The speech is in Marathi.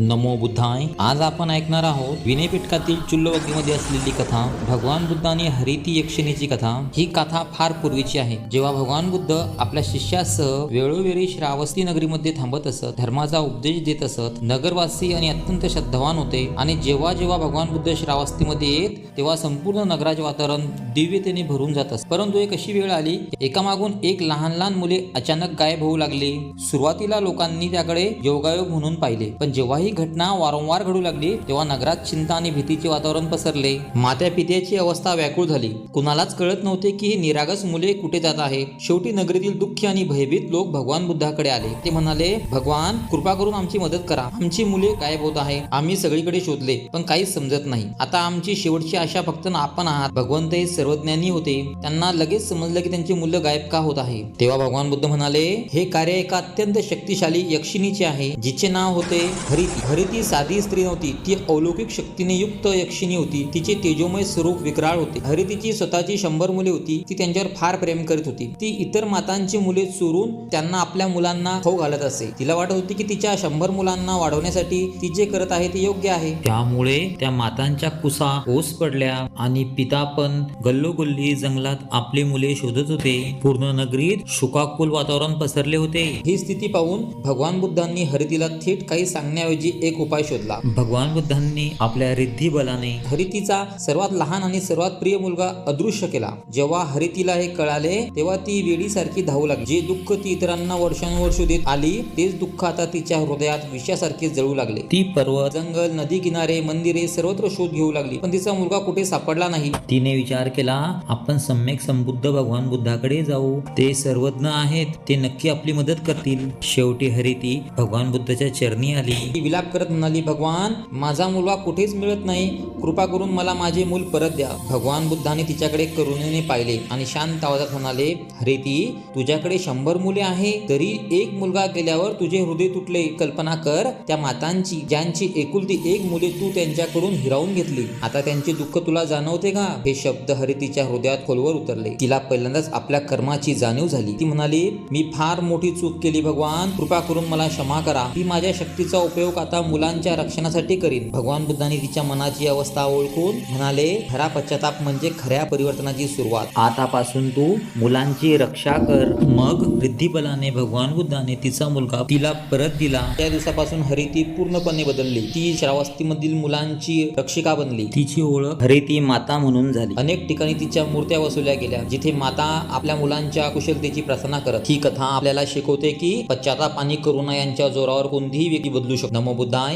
नमो बुद्धाय. आज आपण ऐकणार आहोत विनयपीठकातील चुल्लवग्नीमध्ये असलेली कथा भगवान बुद्ध आणि हरिती यक्षिणीची कथा. ही कथा फार पूर्वीची आहे. जेव्हा भगवान बुद्ध आपल्या शिष्यासह वेळोवेळी श्रावस्ती नगरीमध्ये थांबत असत धर्माचा उपदेश देत असत नगरवासी आणि अत्यंत श्रद्धावान होते आणि जेव्हा जेव्हा भगवान बुद्ध श्रावस्तीमध्ये येत तेव्हा संपूर्ण नगराचे वातावरण दिव्यतेने भरून जात असत. परंतु एक अशी वेळ आली एकामागून एक लहान लहान मुले अचानक गायब होऊ लागली. सुरुवातीला लोकांनी त्याकडे योगायोग म्हणून पाहिले पण जेव्हाही ही घटना वारंवार घडू लागली तेव्हा नगरात चिंता आणि भीतीचे वातावरण पसरले. मात्या पित्याची अवस्था व्याकुळ झाली. कुणालाच कळत नव्हते की ही निरागस मुले कुठे जात आहे शेवटी नगरीतील दुःखी आणि भयभीत लोक भगवान बुद्धाकडे आले. ते म्हणाले भगवान कृपा करून आमची मदत करा. आमची मुले गायब होत आहे आम्ही सगळीकडे शोधले पण काहीच समजत नाही. आता आमची शेवटची आशा फक्त आपण आहात. भगवंत हे सर्वज्ञानी होते. त्यांना लगेच समजलं की त्यांची मुलं गायब का होत आहे तेव्हा भगवान बुद्ध म्हणाले हे कार्य एका अत्यंत शक्तिशाली यक्षिणीचे आहे जिचे नाव होते हरिती हरिती साधी स्त्री नव्हती. ती अलौकिक शक्तीने युक्त यक्षिणी होती. तिचे तेजोमय स्वरूप विक्राळ होते. हरितीची स्वतःची शंभर मुले होती. ती त्यांच्यावर फार प्रेम करत होती. ती इतर मातांची मुले चोरून त्यांना आपल्या मुलांना खाऊ घालत असे. तिला वाटत होती की तिच्या शंभर मुलांना वाढवण्यासाठी ती जे करत आहे ते योग्य आहे. त्यामुळे त्या मातांच्या कुसा ओस पडल्या आणि पिता पण गल्लोगल्ली जंगलात आपली मुले शोधत होते. पूर्ण नगरीत शोकाकुल वातावरण पसरले होते. ही स्थिती पाहून भगवान बुद्धांनी हरितीला थेट काही सांगण्याऐवजी एक उपाय शोधला. भगवान बुद्धांनी आपल्या रिद्धी बलाने हरितीचा सर्वात लहान आणि सर्वात प्रिय मुलगा अदृश्य केला. जेव्हा हरितीला हे कळाले तेव्हा ती वेडीसारखी धावू लागली. जे दुःख ती इतरांना वर्षानुवर्ष देत आली तेच दुःख आता तिच्या हृदयात विषयासारखे जळू लागले. ती पर्वत जंगल नदी किनारे मंदिरे सर्वत्र शोध घेऊ लागली. पण तिचा मुलगा कुठे सापडला नाही. तिने विचार केला आपण सम्यक संबुद्ध भगवान बुद्धाकडे जाऊ. ते सर्वज्ञ आहेत. ते नक्की आपली मदत करतील. शेवटी हरिती भगवान बुद्धाच्या चरणी आली. विलाप करत म्हणाली भगवान माझा मुलगा कुठेच मिळत नाही. कृपा करून मला माझे मूल परत द्या. भगवान बुद्धाने तिच्याकडे करुणेने पाहिले आणि शांत आवाजात म्हणाले हरिती तुझ्याकडे शंभर मुले आहे तरी एक मुलगा गेल्यावर तुझे हृदय तुटले. कल्पना कर त्या मातांची ज्यांची एकुलती एक मुले तू त्यांच्याकडून हिरावून घेतली. आता त्यांचे दुःख तुला जाणवते का? हे शब्द हरितीच्या हृदयात खोलवर उतरले. तिला पहिल्यांदाच आपल्या कर्माची जाणीव झाली. ती म्हणाली मी फार मोठी चूक केली भगवान. कृपा करून मला क्षमा करा. मी माझ्या शक्तीचा उपयोग आता मुलांच्या रक्षणासाठी करीन. भगवान बुद्धांनी तिच्या मनाची अवस्था ओळखून म्हणाले खरा पश्चाताप म्हणजे खऱ्या परिवर्तनाची सुरुवात. आतापासून तू मुलांची रक्षा कर. मग रिद्धिबलाने भगवान बुद्धाने तिचा मुलगा तिला परत दिला. त्या दिवसापासून हरिती पूर्णपणे बदलली. ती श्रावस्तीमधील मुलांची रक्षिका बनली. तिची ओळख हरिती माता म्हणून झाली. अनेक ठिकाणी तिच्या मूर्त्या वसवल्या गेल्या जिथे माता आपल्या मुलांच्या कुशलतेची प्रार्थना करत. ही कथा आपल्याला शिकवते की पश्चाताप आणि करुणा यांच्या जोरावर कोणतीही व्यक्ती बदलू शकतो नमो बुद्धाय